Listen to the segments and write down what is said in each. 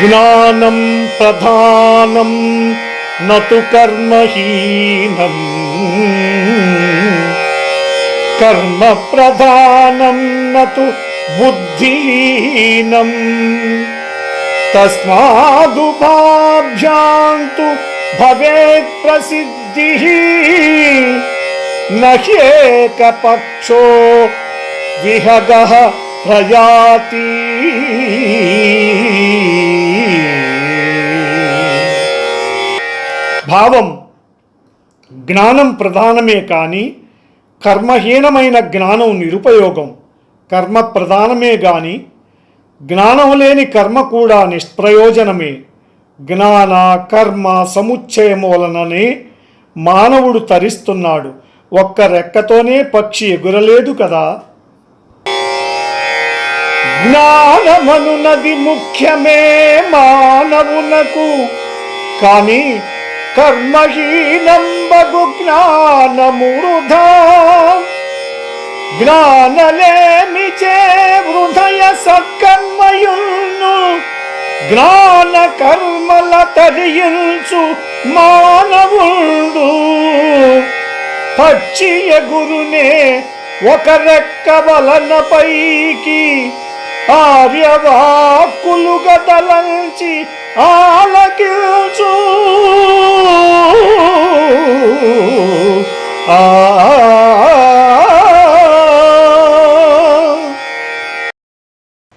ज्ञानम प्रधानम न तो तु कर्म प्रधानम न तो बुद्धिहीनम तस्मादुपाभ्यां तु भवेत् प्रसिद्धिः। न ह्येकपक्षो विहगः प्रयाती। భావం జ్ఞానం ప్రధానమే కానీ కర్మహీనమైన జ్ఞానం నిరుపయోగం కర్మ ప్రధానమే గాని జ్ఞానం లేని కర్మ కూడా నిష్ప్రయోజనమే. జ్ఞాన కర్మ సముచ్చయం వలననే మానవుడు తరిస్తున్నాడు. ఒక్క రెక్కతోనే పక్షి ఎగురలేదు కదా? జ్ఞానమనునది ముఖ్యమే మానవునకు. కానీ కర్మహీనంబగు జ్ఞానము వృధా జ్ఞానలేమిచే హృదయ సత్కర్మయును జ్ఞాన కర్మల తరియించు మానవుడు. పక్షి గురునే ఒక రెక్క వలన పైకి ఆర్యవాక్కులు గదలంచి ఆలకిల్చు ఆ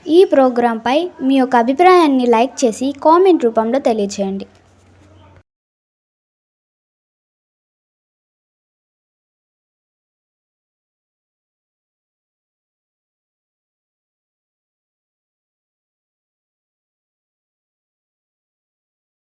ఈ ప్రోగ్రాంపై మీ యొక్క అభిప్రాయాన్ని లైక్ చేసి కామెంట్ రూపంలో తెలియజేయండి